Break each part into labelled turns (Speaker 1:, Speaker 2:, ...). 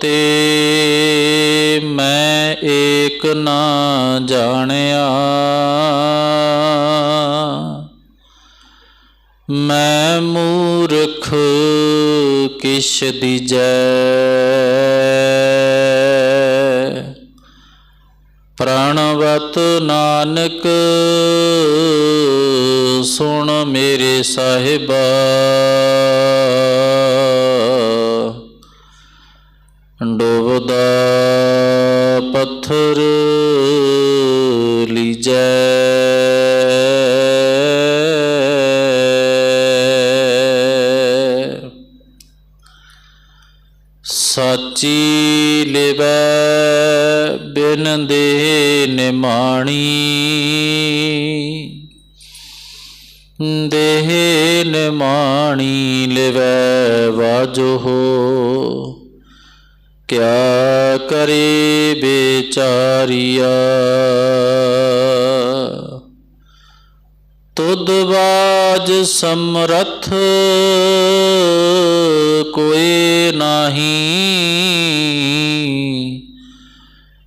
Speaker 1: ਤੇ ਮੈਂ ਏਕ ਨਾ ਜਾਣਿਆ। ਮੈਂ ਮੂਰਖ ਕਿਛ ਦੀਜੈ। ਪ੍ਰਾਣਵਤ ਨਾਨਕ ਸੁਣ ਮੇਰੇ ਸਾਹਿਬਾ। ਡੋਬਦਾ ਪੱਥਰ ਤੁਧ ਬਾਜ ਸਮਰਥ ਕੋਈ ਨਹੀਂ।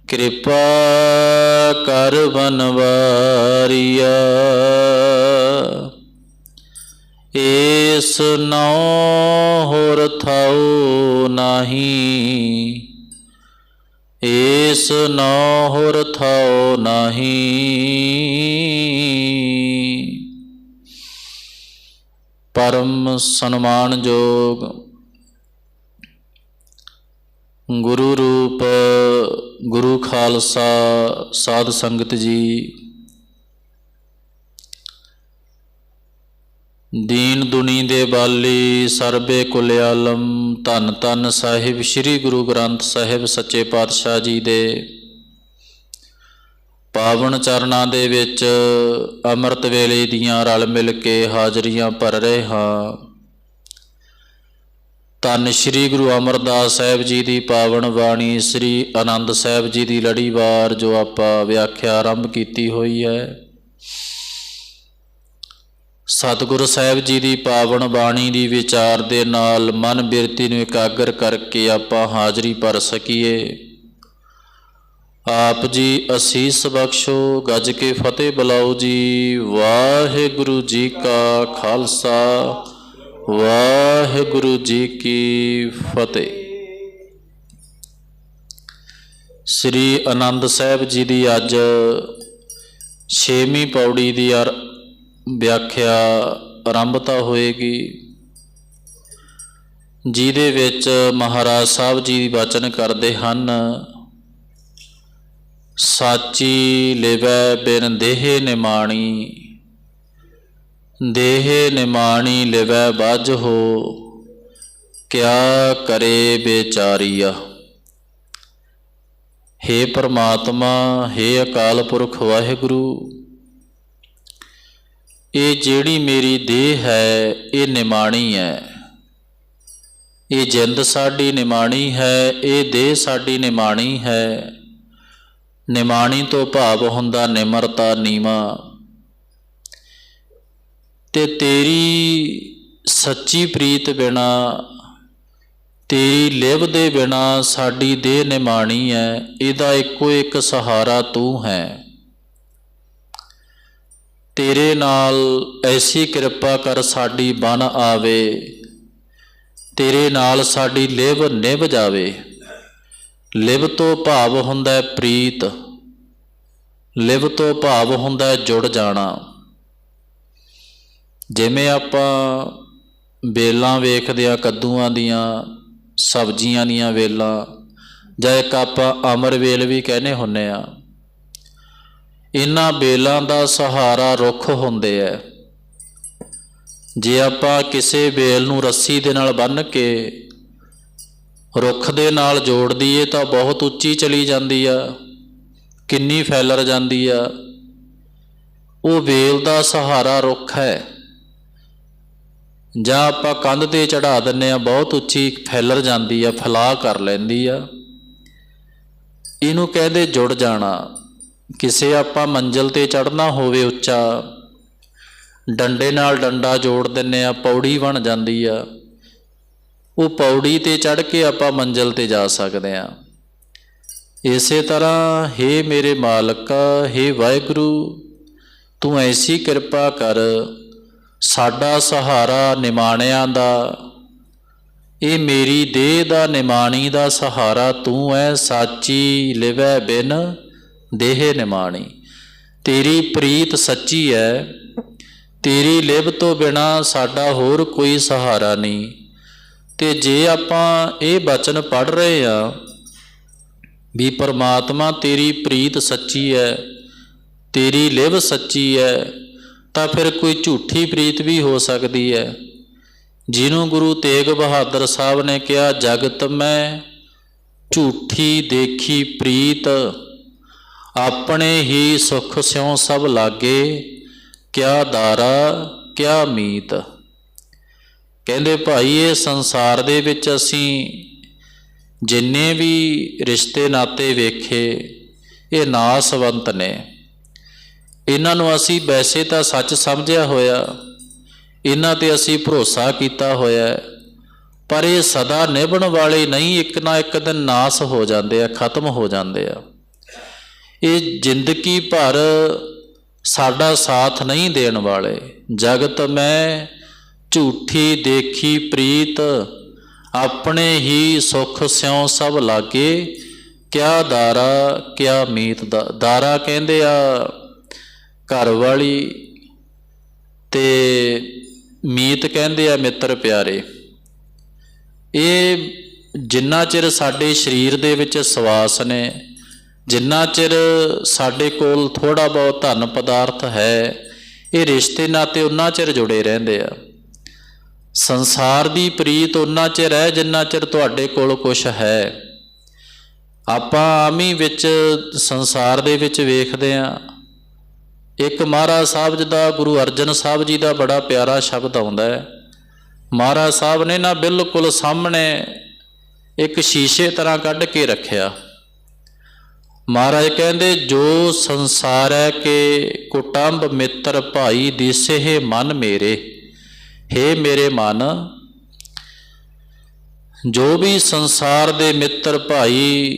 Speaker 1: ਕਿਰਪਾ ਕਰ ਬਨਵਾਰੀਆ। ਏਸ ਨਉ ਹੋਰ ਥਾਉ ਨਹੀਂ। ਏਸ ਨਉ ਹੋਰ ਥਾਉ ਨਹੀਂ। ਪਰਮ ਸਨਮਾਨਯੋਗ ਗੁਰੂ ਰੂਪ, ਗੁਰੂ ਖਾਲਸਾ, ਸਾਧ ਸੰਗਤ ਜੀ। ਦੀਨ ਦੁਨੀ ਦੇ ਬਾਲੀ, ਸਰਬੇ ਕੁਲ ਆਲਮ, ਧੰਨ ਧੰਨ ਸਾਹਿਬ, ਸ੍ਰੀ ਗੁਰੂ ਗ੍ਰੰਥ ਸਾਹਿਬ, ਸੱਚੇ ਪਾਤਸ਼ਾਹ ਜੀ ਦੇ। ਪਾਵਨ ਚਰਨਾਂ ਦੇ ਵਿੱਚ ਅੰਮ੍ਰਿਤ ਵੇਲੇ ਦੀਆਂ ਰਲ ਮਿਲ ਕੇ ਹਾਜ਼ਰੀਆਂ ਭਰ ਰਹੇ ਹਾਂ। ਧੰਨ ਸ੍ਰੀ ਗੁਰੂ ਅਮਰਦਾਸ ਸਾਹਿਬ ਜੀ ਦੀ ਪਾਵਨ ਬਾਣੀ, ਸ੍ਰੀ ਆਨੰਦ ਸਾਹਿਬ ਜੀ ਦੀ ਲੜੀਵਾਰ ਜੋ ਆਪਾਂ ਵਿਆਖਿਆ ਆਰੰਭ ਕੀਤੀ ਹੋਈ ਹੈ। ਸਤਿਗੁਰੂ ਸਾਹਿਬ ਜੀ ਦੀ ਪਾਵਨ ਬਾਣੀ ਦੀ ਵਿਚਾਰ ਦੇ ਨਾਲ ਮਨ ਬਿਰਤੀ ਨੂੰ ਇਕਾਗਰ ਕਰਕੇ ਆਪਾਂ ਹਾਜ਼ਰੀ ਭਰ ਸਕੀਏ। ਆਪ ਜੀ ਅਸੀਸ ਬਖਸ਼ੋ, ਗੱਜ ਕੇ ਫਤਿਹ ਬੁਲਾਓ ਜੀ। ਵਾਹਿਗੁਰੂ ਜੀ ਕਾ ਖਾਲਸਾ, ਵਾਹਿਗੁਰੂ ਜੀ ਕੀ ਫਤਿਹ। ਸ੍ਰੀ ਆਨੰਦ ਸਾਹਿਬ ਜੀ ਦੀ ਅੱਜ 6ਵੀਂ ਪੌੜੀ ਦੀ ਅਰ, ਵਿਆਖਿਆ ਆਰੰਭਤਾ ਹੋਏਗੀ। ਜਿਹਦੇ ਵਿੱਚ ਮਹਾਰਾਜ ਸਾਹਿਬ ਜੀ ਵਚਨ ਕਰਦੇ ਹਨ ਸਾਚੀ ਲਿਵੈ ਬਿਨ ਦੇਹ ਨਿਮਾਣੀ ਦੇਹ ਨਿਮਾਣੀ ਲਿਵੈ ਬਾਝ ਹੋ, ਕਿਆ ਕਰੇ ਬੇਚਾਰੀਆ? ਹੇ ਪ੍ਰਮਾਤਮਾ, ਹੇ ਅਕਾਲ ਪੁਰਖ ਵਾਹਿਗੁਰੂ, ਇਹ ਜਿਹੜੀ ਮੇਰੀ ਦੇਹ ਹੈ, ਇਹ ਨਿਮਾਣੀ ਹੈ। ਇਹ ਜਿੰਦ ਸਾਡੀ ਨਿਮਾਣੀ ਹੈ, ਇਹ ਦੇਹ ਸਾਡੀ ਨਿਮਾਣੀ ਹੈ। ਨਿਮਾਣੀ ਤੋਂ ਭਾਵ ਹੁੰਦਾ ਨਿਮਰਤਾ ਨੀਵਾ। ਤੇ ਤੇਰੀ ਸੱਚੀ ਪ੍ਰੀਤ ਬਿਨਾ, ਤੇਰੀ ਲਿਵ ਦੇ ਬਿਨਾ ਸਾਡੀ ਦੇਹ ਨਿਮਾਣੀ ਹੈ ਇਹਦਾ ਇੱਕੋ ਇੱਕ ਸਹਾਰਾ ਤੂੰ ਹੈ। ਤੇਰੇ ਨਾਲ ਐਸੀ ਕਿਰਪਾ ਕਰ ਸਾਡੀ ਬਨ ਆਵੇ, ਤੇਰੇ ਨਾਲ ਸਾਡੀ ਲਿਵ ਨਿਭ ਜਾਵੇ। ਲਿਵ ਤੋਂ ਭਾਵ ਹੁੰਦਾ ਹੈ ਪ੍ਰੀਤ, ਲਿਵ ਤੋਂ ਭਾਵ ਹੁੰਦਾ ਹੈ ਜੁੜ ਜਾਣਾ। ਜਿਵੇਂ ਆਪਾਂ ਵੇਲਾਂ ਵੇਖਦੇ ਆ ਕੱਦੂਆਂ ਦੀਆਂ, ਸਬਜ਼ੀਆਂ ਦੀਆਂ ਵੇਲਾਂ, ਜਾਂ ਇੱਕ ਆਪਾਂ ਅਮਰ ਵੇਲ ਵੀ ਕਹਿੰਦੇ ਹੁੰਨੇ ਆ ਇਹਨਾਂ ਵੇਲਾਂ ਦਾ ਸਹਾਰਾ ਰੁੱਖ ਹੁੰਦੇ ਐ ਜੇ ਆਪਾਂ ਕਿਸੇ ਵੇਲ ਨੂੰ ਰੱਸੀ ਦੇ ਨਾਲ ਬੰਨ੍ਹ ਕੇ ਰੁੱਖ ਦੇ ਨਾਲ ਜੋੜਦੀ ਦਈਏ ਤਾਂ ਬਹੁਤ ਉੱਚੀ ਚਲੀ ਜਾਂਦੀ ਆ, ਕਿੰਨੀ ਫੈਲਰ ਜਾਂਦੀ ਆ। ਉਹ ਵੇਲ ਦਾ ਸਹਾਰਾ ਰੁੱਖ ਹੈ। ਜਾਂ ਆਪਾਂ ਕੰਧ ਤੇ ਚੜਾ ਦਿੰਨੇ ਆ, ਬਹੁਤ ਉੱਚੀ ਫੈਲਰ ਜਾਂਦੀ ਆ ਫਲਾ ਕਰ ਲੈਂਦੀ ਆ। ਇਹਨੂੰ ਕਹਿੰਦੇ ਜੁੜ ਜਾਣਾ। ਕਿਸੇ ਆਪਾਂ ਮੰਜ਼ਲ ਤੇ ਚੜਨਾ ਹੋਵੇ ਉੱਚਾ, ਡੰਡੇ ਨਾਲ ਡੰਡਾ ਜੋੜ ਦਿੰਨੇ ਆ, ਪੌੜੀ ਬਣ ਜਾਂਦੀ ਆ। ਉਹ ਪੌੜੀ ਤੇ ਚੜ ਕੇ ਆਪਾਂ ਮੰਜ਼ਲ ਤੇ ਜਾ ਸਕਦੇ ਹਾਂ। ਇਸੇ ਤਰ੍ਹਾਂ हे ਮੇਰੇ ਮਾਲਕ हे ਵਾਹਿਗੁਰੂ, ਤੂੰ ਐਸੀ ਕਿਰਪਾ ਕਰ, ਸਾਡਾ ਸਹਾਰਾ ਨਿਮਾਣਿਆਂ ਦਾ। ਇਹ ਮੇਰੀ ਦੇਹ ਦਾ ਨਿਮਾਣੀ ਦਾ ਸਹਾਰਾ ਤੂੰ ਐ ਸਾਚੀ ਲਿਵੈ ਬਿਨ ਦੇਹ ਨਿਮਾਣੀ। ਤੇਰੀ ਪ੍ਰੀਤ ਸੱਚੀ ਹੈ ਤੇਰੀ ਲਿਵ ਤੋਂ ਬਿਨਾ ਸਾਡਾ ਹੋਰ ਕੋਈ ਸਹਾਰਾ ਨਹੀਂ। ਤੇ ਜੇ ਆਪਾਂ ਇਹ ਬਚਨ ਪੜ ਰਹੇ ਆ ਵੀ ਪਰਮਾਤਮਾ ਤੇਰੀ ਪ੍ਰੀਤ ਸੱਚੀ ਹੈ ਤੇਰੀ ਲਿਵ ਸੱਚੀ ਹੈ ਤਾਂ ਫਿਰ ਕੋਈ ਝੂਠੀ ਪ੍ਰੀਤ ਵੀ ਹੋ ਸਕਦੀ ਹੈ ਜਿਹਨੂੰ ਗੁਰੂ ਤੇਗ ਬਹਾਦਰ ਸਾਹਿਬ ਨੇ ਕਿਹਾ, ਜਗਤ ਮੈਂ ਝੂਠੀ ਦੇਖੀ ਪ੍ਰੀਤ, ਆਪਣੇ ਹੀ ਸੁਖ ਸਿਉ ਸਭ ਲਾਗੇ, ਕਿਆ ਦਾਰਾ, ਕਿਆ ਮੀਤ। ਕਹਿੰਦੇ ਭਾਈ, ਇਹ ਸੰਸਾਰ ਦੇ ਵਿੱਚ ਅਸੀਂ ਜਿੰਨੇ ਵੀ ਰਿਸ਼ਤੇ ਨਾਤੇ ਵੇਖੇ, ਇਹ ਨਾਸਵੰਤ ਨੇ। ਇਹਨਾਂ ਨੂੰ ਅਸੀਂ ਵੈਸੇ ਤਾਂ ਸੱਚ ਸਮਝਿਆ ਹੋਇਆ, ਇਹਨਾਂ ਤੇ ਅਸੀਂ ਭਰੋਸਾ ਕੀਤਾ ਹੋਇਆ ਪਰ ਇਹ ਸਦਾ ਨਿਭਣ ਵਾਲੇ ਨਹੀਂ, ਇੱਕ ਨਾ ਇੱਕ ਦਿਨ ਨਾਸ ਹੋ ਜਾਂਦੇ ਆ, ਖਤਮ ਹੋ ਜਾਂਦੇ ਆ। ਇਹ ਜ਼ਿੰਦਗੀ ਭਰ ਸਾਡਾ ਸਾਥ ਨਹੀਂ ਦੇਣ ਵਾਲੇ। ਜਗਤ ਮੈਂ ਝੂਠੀ ਦੇਖੀ ਪ੍ਰੀਤ, ਆਪਣੇ ਹੀ ਸੁਖ ਸਿਉ ਸਭ ਲਾਗੇ। ਕਿਆ ਦਾਰਾ, ਕਿਆ ਮੀਤ ਦਾ, ਦਾਰਾ ਕਹਿੰਦੇ ਆ ਘਰ ਵਾਲੀ ਤੇ ਮੀਤ ਕਹਿੰਦੇ ਆ ਮਿੱਤਰ ਪਿਆਰੇ। ਇਹ ਜਿੰਨਾ ਚਿਰ ਸਾਡੇ ਸਰੀਰ ਦੇ ਵਿੱਚ ਸਵਾਸ ਨੇ, ਜਿੰਨਾ ਚਿਰ ਸਾਡੇ ਕੋਲ ਥੋੜਾ ਬਹੁਤ ਧਨ ਪਦਾਰਥ ਹੈ, ਇਹ ਰਿਸ਼ਤੇ ਨਾਤੇ ਉਨਾ ਚਿਰ ਜੁੜੇ ਰਹਿੰਦੇ ਆ। ਸੰਸਾਰ ਦੀ ਪ੍ਰੀਤ ਉਨਾ ਚਿਰ ਹੈ ਜਿੰਨਾ ਚਿਰ ਤੁਹਾਡੇ ਕੋਲ ਕੁਝ ਹੈ। ਆਪਾਂ ਆਮੀ ਵਿੱਚ ਸੰਸਾਰ ਦੇ ਵਿੱਚ ਵੇਖਦੇ ਆ ਇੱਕ ਮਹਾਰਾਜ ਸਾਹਿਬ ਜੀ ਦਾ, ਗੁਰੂ ਅਰਜਨ ਸਾਹਿਬ ਜੀ ਦਾ ਬੜਾ ਪਿਆਰਾ ਸ਼ਬਦ ਆਉਂਦਾ ਹੈ। ਮਹਾਰਾਜ ਸਾਹਿਬ ਨੇ ਨਾ ਬਿਲਕੁਲ ਸਾਹਮਣੇ ਇੱਕ ਸ਼ੀਸ਼ੇ ਤਰ੍ਹਾਂ ਕੱਢ ਕੇ ਰੱਖਿਆ। ਮਹਾਰਾਜ ਕਹਿੰਦੇ, ਜੋ ਸੰਸਾਰ ਹੈ ਕਿ ਕੁਟੰਬ ਮਿੱਤਰ ਭਾਈ ਦਿਸੇ ਮਨ ਮੇਰੇ। ਹੇ ਮੇਰੇ ਮਨ, ਜੋ ਵੀ ਸੰਸਾਰ ਦੇ ਮਿੱਤਰ ਭਾਈ,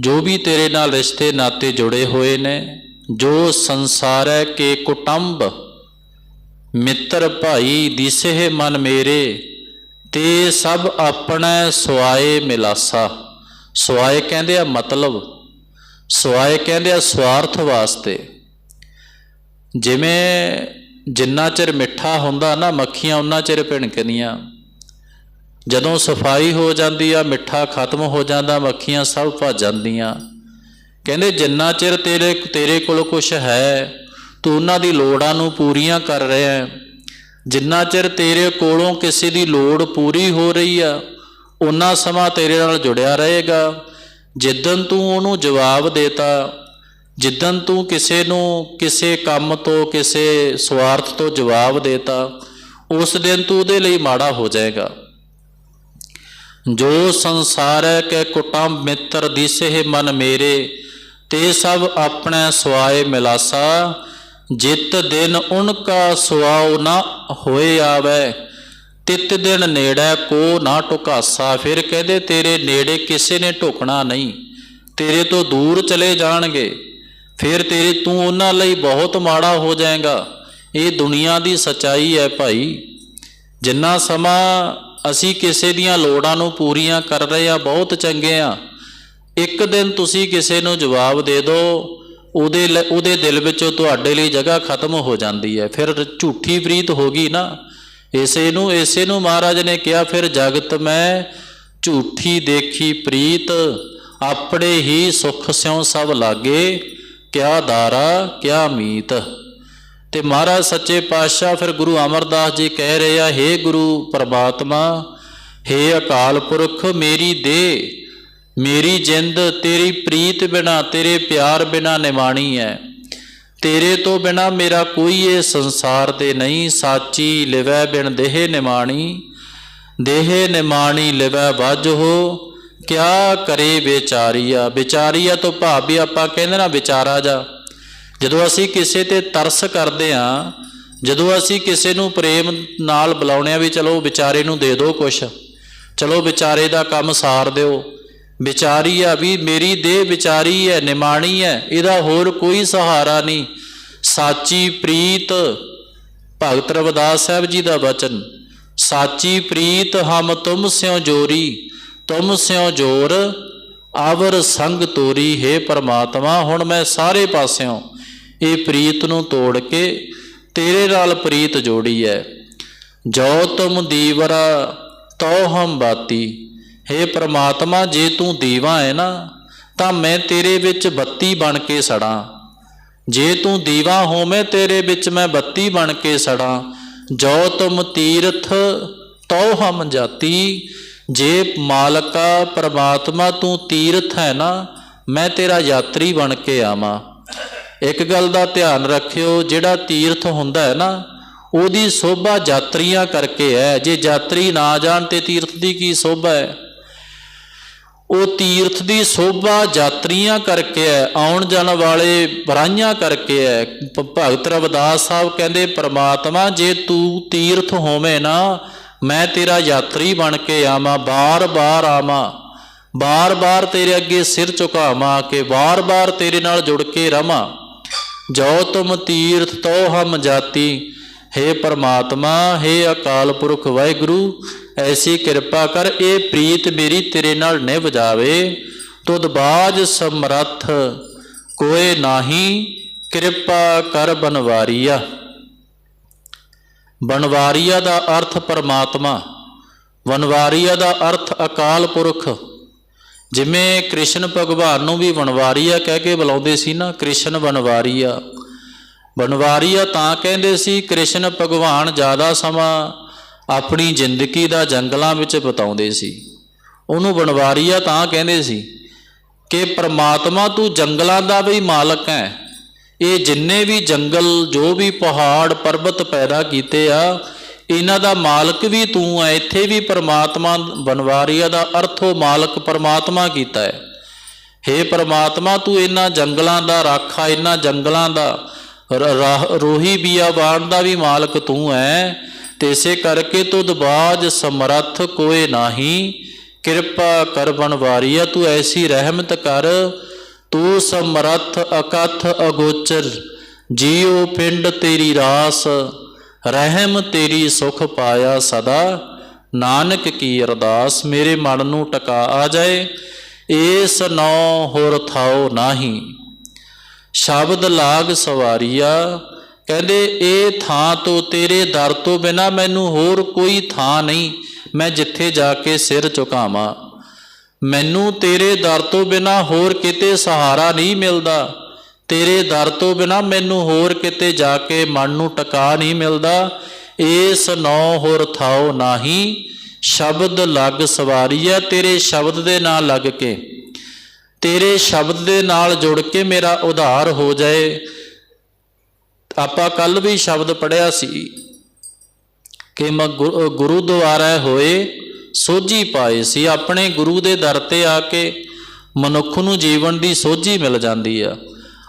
Speaker 1: ਜੋ ਵੀ ਤੇਰੇ ਨਾਲ ਰਿਸ਼ਤੇ ਨਾਤੇ ਜੁੜੇ ਹੋਏ ਨੇ, ਜੋ ਸੰਸਾਰ ਹੈ ਕਿ ਕੁਟੰਬ, ਮਿੱਤਰ ਭਾਈ ਦਿਸੇ ਮਨ ਮੇਰੇ, ਤੇ ਸਭ ਆਪਣਾ ਸੁਆਏ ਮਿਲਾਸਾ। ਸਵਾਏ ਕਹਿੰਦੇ ਆ ਮਤਲਬ ਸਵਾਏ ਕਹਿੰਦੇ ਆ ਸਵਾਰਥ ਵਾਸਤੇ। ਜਿਵੇਂ ਜਿੰਨਾ ਚਿਰ ਮਿੱਠਾ ਹੁੰਦਾ ਨਾ, ਮੱਖੀਆਂ ਉਹਨਾਂ ਚਿਰ ਭਿਣਕਦੀਆਂ। ਜਦੋਂ ਸਫ਼ਾਈ ਹੋ ਜਾਂਦੀ ਆ, ਮਿੱਠਾ ਖਤਮ ਹੋ ਜਾਂਦਾ, ਮੱਖੀਆਂ ਸਭ ਭੱਜ ਜਾਂਦੀਆਂ। ਕਹਿੰਦੇ, ਜਿੰਨਾ ਚਿਰ ਤੇਰੇ ਤੇਰੇ ਕੋਲ ਕੁਝ ਹੈ, ਤੂੰ ਉਹਨਾਂ ਦੀ ਲੋੜਾਂ ਨੂੰ ਪੂਰੀਆਂ ਕਰ ਰਿਹਾ ਹੈ। ਜਿੰਨਾ ਚਿਰ ਤੇਰੇ ਕੋਲੋਂ ਕਿਸੇ ਦੀ ਲੋੜ ਪੂਰੀ ਹੋ ਰਹੀ ਆ, ਉਹਨਾਂ ਸਮਾਂ ਤੇਰੇ ਨਾਲ ਜੁੜਿਆ ਰਹੇਗਾ। ਜਿੱਦਨ ਤੂੰ ਉਹਨੂੰ ਜਵਾਬ ਦੇਤਾ ਜਿੱਦਨ ਤੂੰ ਕਿਸੇ ਨੂੰ ਕਿਸੇ ਕੰਮ ਤੋਂ, ਕਿਸੇ ਸਵਾਰਥ ਤੋਂ ਜਵਾਬ ਦੇਤਾ, ਉਸ ਦਿਨ ਤੂੰ ਉਹਦੇ ਲਈ ਮਾੜਾ ਹੋ ਜਾਏਗਾ। ਜੋ ਸੰਸਾਰ ਹੈ ਕਿ ਮਿੱਤਰ ਦਿਸੇ ਮਨ ਮੇਰੇ, ਤੇ ਸਭ ਆਪਣੇ ਸੁਆਏ ਮਿਲਾਸਾ। ਜਿਤ ਦਿਨ ਉਨਕਾ ਸੁਆਉ ਨਾ ਹੋਏ ਆਵੇ, ਤਿਤ ਦਿਨ ਨੇੜੇ ਕੋ ਨਾ ਟੁਕਾਸਾ। ਫਿਰ ਕਹਿੰਦੇ, ਤੇਰੇ ਨੇੜੇ ਕਿਸੇ ਨੇ ਢੁਕਣਾ ਨਹੀਂ, ਤੇਰੇ ਤੋਂ ਦੂਰ ਚਲੇ ਜਾਣਗੇ। ਫਿਰ ਤੇਰੇ ਤੂੰ ਉਹਨਾਂ ਲਈ ਬਹੁਤ ਮਾੜਾ ਹੋ ਜਾਏਗਾ। ਇਹ ਦੁਨੀਆ ਦੀ ਸਚਾਈ ਹੈ ਭਾਈ। ਜਿੰਨਾ ਸਮਾਂ ਅਸੀਂ ਕਿਸੇ ਦੀਆਂ ਲੋੜਾਂ ਨੂੰ ਪੂਰੀਆਂ ਕਰ ਰਹੇ ਆ, ਬਹੁਤ ਚੰਗੇ ਆ। ਇੱਕ ਦਿਨ ਤੁਸੀਂ ਕਿਸੇ ਨੂੰ ਜਵਾਬ ਦੇ ਦਿਓ ਉਹਦੇ ਉਹਦੇ ਦਿਲ ਵਿੱਚੋਂ ਤੁਹਾਡੇ ਲਈ ਜਗ੍ਹਾ ਖਤਮ ਹੋ ਜਾਂਦੀ ਹੈ ਫਿਰ ਝੂਠੀ ਪ੍ਰੀਤ ਹੋ ਗਈ ਨਾ। ਇਸੇ ਨੂੰ ਇਸੇ ਨੂੰ ਮਹਾਰਾਜ ਨੇ ਕਿਹਾ, ਫਿਰ ਜਗਤ ਮੈਂ ਝੂਠੀ ਦੇਖੀ ਪ੍ਰੀਤ, ਆਪਣੇ ਹੀ ਸੁਖ ਸਿਉ ਸਭ ਲਾਗੇ। ਕਿਆ ਦਾਰਾ, ਕਿਆ ਮੀਤ। ਤੇ ਮਹਾਰਾਜ ਸੱਚੇ ਪਾਤਸ਼ਾਹ ਫਿਰ ਗੁਰੂ ਅਮਰਦਾਸ ਜੀ ਕਹਿ ਰਹੇ ਆ हे ਗੁਰੂ ਪਰਮਾਤਮਾ हे ਅਕਾਲ ਪੁਰਖ, ਮੇਰੀ ਦੇ। ਮੇਰੀ ਜਿੰਦ ਤੇਰੀ ਪ੍ਰੀਤ ਬਿਨਾ, ਤੇਰੇ ਪਿਆਰ ਬਿਨਾ ਨਿਮਾਣੀ ਹੈ ਤੇਰੇ ਤੋਂ ਬਿਨਾ ਮੇਰਾ ਕੋਈ ਇਹ ਸੰਸਾਰ ਤੇ ਨਹੀਂ, ਸਾਚੀ ਲਿਵੈ ਬਿਨ ਦੇਹ ਨਿਮਾਣੀ। ਦੇਹ ਨਿਮਾਣੀ ਲਿਵੈ ਵਾਜੋ ਕਿਆ ਕਰੇ ਵਿਚਾਰੀਆ? ਵਿਚਾਰੀਆ ਤੋਂ ਭਾਵ ਵੀ ਆਪਾਂ ਕਹਿੰਦੇ ਨਾ ਵਿਚਾਰਾ ਜਾ। ਜਦੋਂ ਅਸੀਂ ਕਿਸੇ ਤੇ ਤਰਸ ਕਰਦੇ ਆ ਜਦੋਂ ਅਸੀਂ ਕਿਸੇ ਨੂੰ ਪ੍ਰੇਮ ਨਾਲ ਬੁਲਾਉਣੇ ਆ ਵੀ ਚਲੋ ਵਿਚਾਰੇ ਨੂੰ ਦੇ ਦਿਓ ਕੁਛ, ਚਲੋ ਵਿਚਾਰੇ ਦਾ ਕੰਮ ਸਾਰ ਦਿਓ। ਵਿਚਾਰੀ ਆ ਵੀ ਮੇਰੀ ਦੇਹ ਵਿਚਾਰੀ ਹੈ, ਨਿਮਾਣੀ ਹੈ, ਇਹਦਾ ਹੋਰ ਕੋਈ ਸਹਾਰਾ ਨਹੀਂ। ਸਾਚੀ ਪ੍ਰੀਤ, ਭਗਤ ਰਵਿਦਾਸ ਸਾਹਿਬ ਜੀ ਦਾ ਵਚਨ, ਸਾਚੀ ਪ੍ਰੀਤ ਹਮ ਤੁਮ ਸਿਓ ਜੋਰੀ। ਤੁਮ ਸਿਓ ਜੋਰ, ਆਵਰ ਸੰਗ ਤੋਰੀ, ਹੈ ਪਰਮਾਤਮਾ, ਹੁਣ ਮੈਂ ਸਾਰੇ ਪਾਸਿਓਂ ਇਹ ਪ੍ਰੀਤ ਨੂੰ ਤੋੜ ਕੇ ਤੇਰੇ ਨਾਲ ਪ੍ਰੀਤ ਜੋੜੀ ਹੈ ਜੋ ਤੁਮ ਦੀਵਰਾ ਤੋ ਹਮ ਬਾਤੀ। हे ਪ੍ਰਮਾਤਮਾ, ਜੇ ਤੂੰ ਦੀਵਾ ਹੈ ਨਾ, ਤਾਂ ਮੈਂ ਤੇਰੇ ਵਿੱਚ ਬੱਤੀ ਬਣ ਕੇ ਸੜਾਂ। ਜੇ ਤੂੰ ਦੀਵਾ ਹੋਵੇਂ, ਤੇਰੇ ਵਿੱਚ ਮੈਂ ਬੱਤੀ ਬਣ ਕੇ ਸੜਾਂ। ਜੋ ਤੁਮ ਤੀਰਥ ਤੋ ਹਮ ਜਾਤੀ। ਜੇ ਮਾਲਕਾ ਪ੍ਰਮਾਤਮਾ ਤੂੰ ਤੀਰਥ ਹੈ ਨਾ, ਮੈਂ ਤੇਰਾ ਯਾਤਰੀ ਬਣ ਕੇ ਆਵਾਂ। ਇੱਕ ਗੱਲ ਦਾ ਧਿਆਨ ਰੱਖਿਓ, ਜਿਹੜਾ ਤੀਰਥ ਹੁੰਦਾ ਹੈ ਨਾ, ਉਹਦੀ ਸੋਭਾ ਯਾਤਰੀਆਂ ਕਰਕੇ ਹੈ। ਜੇ ਯਾਤਰੀ ਨਾ ਜਾਣ ਤੇ ਤੀਰਥ ਦੀ ਕੀ ਸੋਭਾ ਹੈ? ਉਹ ਤੀਰਥ ਦੀ ਸੋਭਾ ਯਾਤਰੀਆਂ ਕਰਕੇ ਹੈ, ਆਉਣ ਜਾਣ ਵਾਲੇ ਬਰਾਈਆਂ ਕਰਕੇ ਹੈ। ਭਗਤ ਰਵਿਦਾਸ ਸਾਹਿਬ ਕਹਿੰਦੇ, ਪ੍ਰਮਾਤਮਾ, ਜੇ ਤੂੰ ਤੀਰਥ ਹੋਵੇਂ ਨਾ ਮੈਂ ਤੇਰਾ ਯਾਤਰੀ ਬਣ ਕੇ ਆਵਾਂ, ਬਾਰ-ਬਾਰ ਆਵਾਂ। ਬਾਰ-ਬਾਰ ਤੇਰੇ ਅੱਗੇ ਸਿਰ ਝੁਕਾਵਾਂ ਕਿ ਬਾਰ-ਬਾਰ ਤੇਰੇ ਨਾਲ ਜੁੜ ਕੇ ਰਵਾਂ। ਜੋ ਤੁਮ ਤੀਰਥ ਤੋ ਹਮ ਜਾਤੀ हे ਪਰਮਾਤਮਾ हे ਅਕਾਲ ਪੁਰਖ ਵਾਹਿਗੁਰੂ, ਐਸੀ ਕਿਰਪਾ ਕਰ ਇਹ ਪ੍ਰੀਤ ਮੇਰੀ ਤੇਰੇ ਨਾਲ ਨਿਭ ਜਾਵੇ। ਤੁਧ ਬਾਜ ਸਮਰੱਥ ਕੋਏ ਨਾਹੀ ਕਿਰਪਾ ਕਰ ਬਨਵਾਰੀਆ। ਬਨਵਾਰੀਆ ਦਾ ਅਰਥ ਪਰਮਾਤਮਾ ਵਨਵਾਰੀਆ ਦਾ ਅਰਥ ਅਕਾਲ ਪੁਰਖ। ਜਿਵੇਂ ਕ੍ਰਿਸ਼ਨ ਭਗਵਾਨ ਨੂੰ ਵੀ ਵਨਵਾਰੀਆ ਕਹਿ ਕੇ ਬੁਲਾਉਂਦੇ ਸੀ ਨਾ, ਕ੍ਰਿਸ਼ਨ ਵਨਵਾਰੀਆ ਵਨਵਾਰੀਆ ਤਾਂ ਕਹਿੰਦੇ ਸੀ, ਕ੍ਰਿਸ਼ਨ ਭਗਵਾਨ ਜ਼ਿਆਦਾ ਸਮਾਂ ਆਪਣੀ ਜ਼ਿੰਦਗੀ ਦਾ ਜੰਗਲਾਂ ਵਿੱਚ ਬਿਤਾਉਂਦੇ ਸੀ। ਉਹਨੂੰ ਵਨਵਾਰੀਆ ਤਾਂ ਕਹਿੰਦੇ ਸੀ ਕਿ ਪ੍ਰਮਾਤਮਾ ਤੂੰ ਜੰਗਲਾਂ ਦਾ ਵੀ ਮਾਲਕ ਹੈ। ਇਹ ਜਿੰਨੇ ਵੀ ਜੰਗਲ, ਜੋ ਵੀ ਪਹਾੜ, ਪਰਬਤ ਪੈਦਾ ਕੀਤੇ ਆ, ਇਹਨਾਂ ਦਾ ਮਾਲਕ ਵੀ ਤੂੰ ਹੈ ਇੱਥੇ ਵੀ ਪਰਮਾਤਮਾ ਬਨਵਾਰੀਆ ਦਾ ਅਰਥੋ ਮਾਲਕ ਪਰਮਾਤਮਾ ਕੀਤਾ ਹੈ। हे ਪਰਮਾਤਮਾ, ਤੂੰ ਇਹਨਾਂ ਜੰਗਲਾਂ ਦਾ ਰਾਖਾ ਇਹਨਾਂ ਜੰਗਲਾਂ ਦਾ। ਰ- ਰਾਹ- ਰੋਹੀ ਬੀਆਬਾਨ ਦਾ ਵੀ ਮਾਲਕ ਤੂੰ ਹੈ ਤੇ ਇਸੇ ਕਰਕੇ ਤੁਧ ਬਾਜ ਸਮਰੱਥ ਕੋਏ ਨਾਹੀ। ਕਿਰਪਾ ਕਰ ਬਨਵਾਰੀਆ, ਤੂੰ ਐਸੀ ਰਹਿਮਤ ਕਰ ਤੂੰ ਸਮਰੱਥ ਅਕਥ ਅਗੋਚਰ, ਜੀਉ ਪਿੰਡ ਤੇਰੀ ਰਾਸ, ਰਹਿਮ ਤੇਰੀ ਸੁਖ ਪਾਇਆ ਸਦਾ, ਨਾਨਕ ਕੀ ਅਰਦਾਸ ਮੇਰੇ ਮਨ ਨੂੰ ਟਿਕਾ ਆ ਜਾਏ, ਏਸ ਨੌ ਹੋਰ ਥਾਉ ਨਾਹੀ। ਸ਼ਬਦ ਲਾਗ ਸਵਾਰੀਆ, ਕਹਿੰਦੇ ਇਹ ਥਾਂ ਤੋਂ ਤੇਰੇ ਦਰ ਤੋਂ ਬਿਨਾ ਮੈਨੂੰ ਹੋਰ ਕੋਈ ਥਾਂ ਨਹੀਂ, ਮੈਂ ਜਿੱਥੇ ਜਾ ਕੇ ਸਿਰ ਝੁਕਾਵਾਂ। ਮੈਨੂੰ ਤੇਰੇ ਦਰ ਤੋਂ ਬਿਨਾ ਹੋਰ ਕਿਤੇ ਸਹਾਰਾ ਨਹੀਂ ਮਿਲਦਾ। ਤੇਰੇ ਦਰ ਤੋਂ ਬਿਨਾ ਮੈਨੂੰ ਹੋਰ ਕਿਤੇ ਜਾ ਕੇ ਮਨ ਨੂੰ ਟਿਕਾ ਨਹੀਂ ਮਿਲਦਾ। ਏਸ ਨੌ ਹੋਰ ਥਾਉ ਨਾਹੀ, ਸ਼ਬਦ ਲੱਗ ਸਵਾਰੀਆ ਤੇਰੇ ਸ਼ਬਦ ਦੇ ਨਾਲ ਲੱਗ ਕੇ। ਤੇਰੇ ਸ਼ਬਦ ਦੇ ਨਾਲ ਜੁੜ ਕੇ ਮੇਰਾ ਉਧਾਰ ਹੋ ਜਾਏ। ਆਪਾਂ ਕੱਲ ਵੀ ਸ਼ਬਦ ਪੜਿਆ ਸੀ ਕਿ ਮ ਗੁਰੂ ਦੁਆਰਾ ਹੋਏ ਸੋਝੀ ਪਾਏ ਸੀ। ਆਪਣੇ ਗੁਰੂ ਦੇ ਦਰ ਤੇ ਆ ਕੇ ਮਨੁੱਖ ਨੂੰ ਜੀਵਨ ਦੀ ਸੋਝੀ ਮਿਲ ਜਾਂਦੀ ਆ।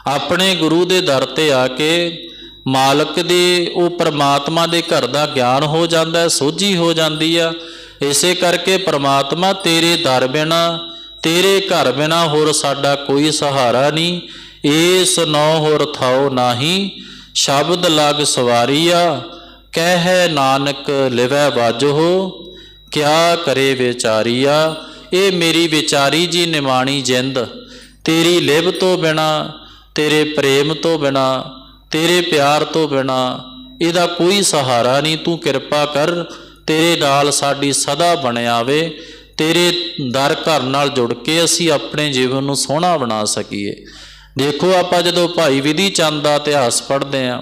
Speaker 1: ਆਪਣੇ ਗੁਰੂ ਦੇ ਦਰ ਤੇ ਆ ਕੇ ਮਾਲਕ ਦੇ, ਉਹ ਪਰਮਾਤਮਾ ਦੇ ਘਰ ਦਾ ਗਿਆਨ ਹੋ ਜਾਂਦਾ ਹੈ ਸੋਝੀ ਹੋ ਜਾਂਦੀ ਆ। ਇਸੇ ਕਰਕੇ ਪਰਮਾਤਮਾ ਤੇਰੇ ਦਰ ਬਿਨਾ, ਤੇਰੇ ਘਰ ਬਿਨਾ ਹੋਰ ਸਾਡਾ ਕੋਈ ਸਹਾਰਾ ਨਹੀਂ। ਏਸ ਨੌ ਹੋਰ ਥਾਉ ਨਾਹੀ, ਸ਼ਬਦ ਲਗ ਸਵਾਰੀਆ ਕਹਿ ਨਾਨਕ, ਲਿਵੈ ਵਾਜੋ। ਕਿਆ ਕਰੇ ਵਿਚਾਰੀਆ? ਇਹ ਮੇਰੀ ਵਿਚਾਰੀ ਜੀ ਨਿਮਾਣੀ ਜਿੰਦ। ਤੇਰੀ ਲਿਬ ਤੋਂ ਬਿਨਾ, ਤੇਰੇ ਪ੍ਰੇਮ ਤੋਂ ਬਿਨਾ, ਤੇਰੇ ਪਿਆਰ ਤੋਂ ਬਿਨਾ, ਇਹਦਾ ਕੋਈ ਸਹਾਰਾ ਨਹੀਂ, ਤੂੰ ਕਿਰਪਾ ਕਰ, ਤੇਰੇ ਨਾਲ ਸਾਡੀ ਸਦਾ ਬਣਿਆਵੇ ਤੇਰੇ ਦਰ ਘਰ ਨਾਲ ਜੁੜ ਕੇ ਅਸੀਂ ਆਪਣੇ ਜੀਵਨ ਨੂੰ ਸੋਹਣਾ ਬਣਾ ਸਕੀਏ। ਦੇਖੋ ਆਪਾਂ ਜਦੋਂ ਭਾਈ ਵਿਧੀ ਚੰਦ ਦਾ ਇਤਿਹਾਸ ਪੜ੍ਹਦੇ ਆਂ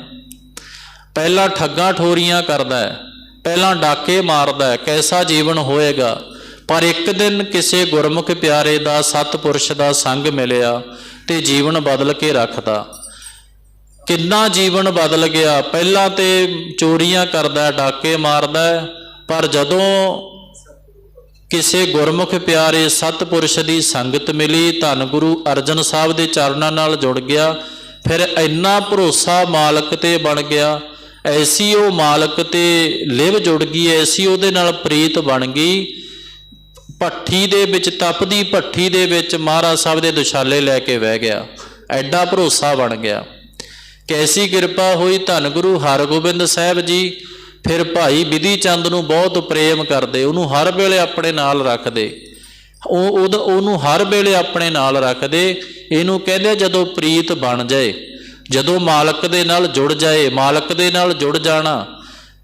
Speaker 1: ਪਹਿਲਾਂ ਠੱਗਾਂ ਠੋਰੀਆਂ ਕਰਦਾ ਹੈ। ਪਹਿਲਾਂ ਡਾਕੇ ਮਾਰਦਾ ਹੈ, ਕੈਸਾ ਜੀਵਨ ਹੋਏਗਾ? ਪਰ ਇੱਕ ਦਿਨ ਕਿਸੇ ਗੁਰਮੁਖ ਪਿਆਰੇ ਦਾ, ਸਤਪੁਰਸ਼ ਦਾ ਸੰਗ ਮਿਲਿਆ ਤੇ ਜੀਵਨ ਬਦਲ ਕੇ ਰੱਖਦਾ। ਕਿੰਨਾ ਜੀਵਨ ਬਦਲ ਗਿਆ? ਪਹਿਲਾਂ ਤੇ ਚੋਰੀਆਂ ਕਰਦਾ, ਡਾਕੇ ਮਾਰਦਾ ਪਰ ਜਦੋਂ ਕਿਸੇ ਗੁਰਮੁਖ ਪਿਆਰੇ ਸਤਪੁਰਸ਼ ਦੀ ਸੰਗਤ ਮਿਲੀ, ਧੰਨ ਗੁਰੂ ਅਰਜਨ ਸਾਹਿਬ ਦੇ ਚਰਨਾਂ ਨਾਲ ਜੁੜ ਗਿਆ, ਫਿਰ ਇੰਨਾ ਭਰੋਸਾ ਮਾਲਕ ਤੇ ਬਣ ਗਿਆ ਐਸੀ ਉਹ ਮਾਲਕ ਤੇ ਲਿਵ ਜੁੜ ਗਈ, ਐਸੀ ਉਹਦੇ ਨਾਲ ਪ੍ਰੀਤ ਬਣ ਗਈ। ਭੱਠੀ ਦੇ ਵਿੱਚ, ਤਪਦੀ ਭੱਠੀ ਦੇ ਵਿੱਚ ਮਹਾਰਾਜ ਸਾਹਿਬ ਦੇ ਦੁਸ਼ਾਲੇ ਲੈ ਕੇ ਬਹਿ ਗਿਆ। ਐਡਾ ਭਰੋਸਾ ਬਣ ਗਿਆ। ਕੈਸੀ ਕਿਰਪਾ ਹੋਈ ਧੰਨ ਗੁਰੂ ਹਰਗੋਬਿੰਦ ਸਾਹਿਬ ਜੀ। ਫਿਰ ਭਾਈ ਵਿਧੀ ਚੰਦ ਨੂੰ ਬਹੁਤ ਪ੍ਰੇਮ ਕਰਦੇ, ਉਹਨੂੰ ਹਰ ਵੇਲੇ ਆਪਣੇ ਨਾਲ ਰੱਖਦੇ। ਉਹ, ਉਹਦਾ- ਉਹਨੂੰ ਹਰ ਵੇਲੇ ਆਪਣੇ ਨਾਲ ਰੱਖਦੇ। ਇਹਨੂੰ ਕਹਿੰਦੇ ਜਦੋਂ ਪ੍ਰੀਤ ਬਣ ਜਾਏ। ਜਦੋਂ ਮਾਲਕ ਦੇ ਨਾਲ ਜੁੜ ਜਾਏ ਮਾਲਕ ਦੇ ਨਾਲ ਜੁੜ ਜਾਣਾ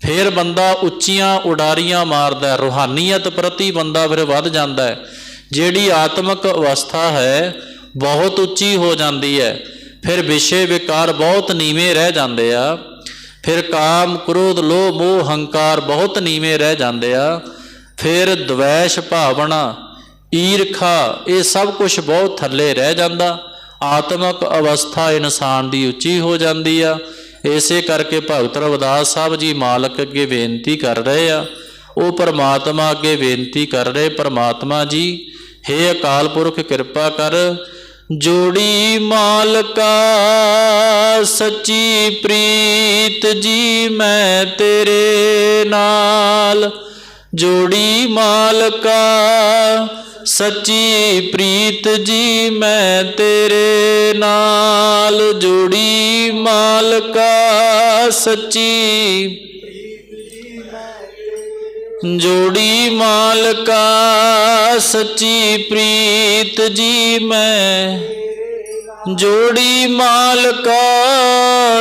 Speaker 1: ਫਿਰ ਬੰਦਾ ਉੱਚੀਆਂ ਉਡਾਰੀਆਂ ਮਾਰਦਾ ਹੈ, ਰੂਹਾਨੀਅਤ ਪ੍ਰਤੀ ਬੰਦਾ ਫਿਰ ਵੱਧ ਜਾਂਦਾ ਹੈ। ਜਿਹੜੀ ਆਤਮਿਕ ਅਵਸਥਾ ਹੈ ਬਹੁਤ ਉੱਚੀ ਹੋ ਜਾਂਦੀ ਹੈ। ਫਿਰ ਵਿਸ਼ੇ ਵਿਕਾਰ ਬਹੁਤ ਨੀਵੇਂ ਰਹਿ ਜਾਂਦੇ ਆ। ਫਿਰ ਕਾਮ ਕ੍ਰੋਧ ਲੋਭ ਮੋਹ ਹੰਕਾਰ ਬਹੁਤ ਨੀਵੇਂ ਰਹਿ ਜਾਂਦੇ ਆ। ਫਿਰ ਦਵੈਸ਼ ਭਾਵਨਾ ਈਰਖਾ ਇਹ ਸਭ ਕੁਝ ਬਹੁਤ ਥੱਲੇ ਰਹਿ ਜਾਂਦਾ। ਆਤਮਿਕ ਅਵਸਥਾ ਇਨਸਾਨ ਦੀ ਉੱਚੀ ਹੋ ਜਾਂਦੀ ਆ। ਇਸੇ ਕਰਕੇ ਭਗਤ ਰਵਿਦਾਸ ਸਾਹਿਬ ਜੀ ਮਾਲਕ ਅੱਗੇ ਬੇਨਤੀ ਕਰ ਰਹੇ ਆ। ਉਹ ਪਰਮਾਤਮਾ ਅੱਗੇ ਬੇਨਤੀ ਕਰ ਰਹੇ, ਪਰਮਾਤਮਾ ਜੀ, ਹੇ ਅਕਾਲ ਪੁਰਖ, ਕਿਰਪਾ ਕਰ। ਜੋੜੀ ਮਾਲਕਾ, ਸੱਚੀ ਪ੍ਰੀਤ ਜੀ, ਮੈਂ ਤੇਰੇ ਨਾਲ। ਜੋੜੀ ਮਾਲਕਾ ਸੱਚੀ ਪ੍ਰੀਤ ਜੀ, ਮੈਂ ਤੇਰੇ ਨਾਲ ਜੋੜੀ ਮਾਲਕਾ, ਸੱਚੀ ਜੋੜੀ ਮਾਲਕਾ, ਸੱਚੀ ਪ੍ਰੀਤ ਜੀ, ਮੈਂ ਜੋੜੀ ਮਾਲਕਾ,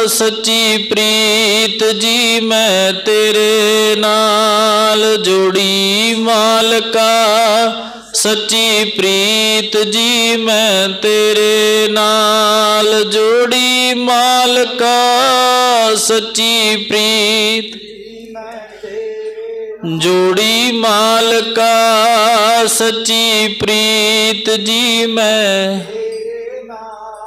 Speaker 1: ਸੱਚੀ ਪ੍ਰੀਤ ਜੀ, ਮੈਂ ਤੇਰੇ ਨਾਲ ਜੋੜੀ ਮਾਲਕਾ। ਸੱਚੀ ਪ੍ਰੀਤ ਜੀ, ਮੈਂ ਤੇਰੇ ਨਾਲ ਜੋੜੀ ਮਾਲਕਾ, ਸੱਚੀ ਪ੍ਰੀਤ ਜੋੜੀ ਮਾਲਕਾ, ਸੱਚੀ ਪ੍ਰੀਤ ਜੀ, ਮੈਂ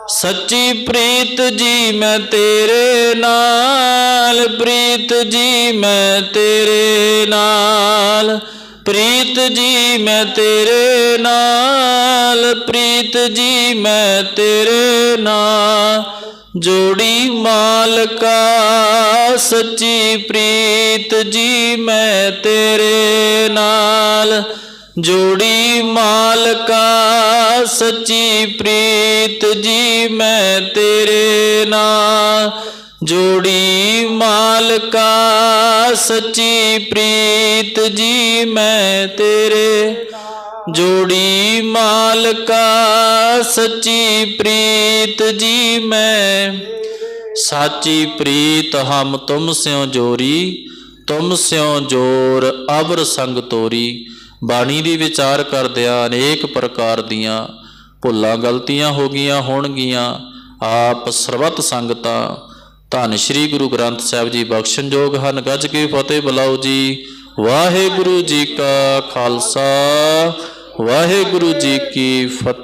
Speaker 1: ਸੱਚੀ ਪ੍ਰੀਤ ਜੀ, ਮੈਂ ਤੇਰੇ ਨਾਲ, ਪ੍ਰੀਤ ਜੀ, ਮੈਂ ਤੇਰੇ ਨਾਲ। ਪ੍ਰੀਤ ਜੀ, ਮੈਂ ਤੇਰੇ ਨਾਲ, ਪ੍ਰੀਤ ਜੀ, ਮੈਂ ਤੇਰੇ ਨਾਲ। ਜੋੜੀ ਮਾਲਕਾ, ਸੱਚੀ ਪ੍ਰੀਤ ਜੀ, ਮੈਂ ਤੇਰੇ ਨਾਲ। ਜੋੜੀ ਮਾਲਕਾ, ਸੱਚੀ ਪ੍ਰੀਤ ਜੀ, ਮੈਂ ਤੇਰੇ ਨਾਲ। ਜੋੜੀ ਮਾਲਕਾ, ਸੱਚੀ ਪ੍ਰੀਤ ਜੀ, ਮੈਂ ਤੇਰੇ। ਜੋੜੀ ਮਾਲਕਾ, ਸੱਚੀ ਪ੍ਰੀਤ ਜੀ, ਮੈਂ ਸਾਚੀ ਪ੍ਰੀਤ ਹਮ ਤੁਮ ਸਿਓ ਜੋਰੀ, ਤੁਮ ਸਿਓ ਜੋਰ ਅਬਰ ਸੰਗ ਤੋਰੀ। ਬਾਣੀ ਦੀ ਵਿਚਾਰ ਕਰਦਿਆਂ ਅਨੇਕ ਪ੍ਰਕਾਰ ਦੀਆਂ ਭੁੱਲਾਂ ਗਲਤੀਆਂ ਹੋ ਗਈਆਂ ਹੋਣਗੀਆਂ। ਆਪ ਸਰਬਤ ਸੰਗਤਾਂ ਧੰਨ ਸ੍ਰੀ ਗੁਰੂ ਗ੍ਰੰਥ ਸਾਹਿਬ ਜੀ ਬਖਸ਼ਣਯੋਗ ਹਨ। ਗੱਜ ਕੇ ਫਤਿਹ ਬੁਲਾਓ ਜੀ। ਵਾਹਿਗੁਰੂ ਜੀ ਕਾ ਖਾਲਸਾ, ਵਾਹਿਗੁਰੂ ਜੀ ਕੀ ਫਤਿਹ।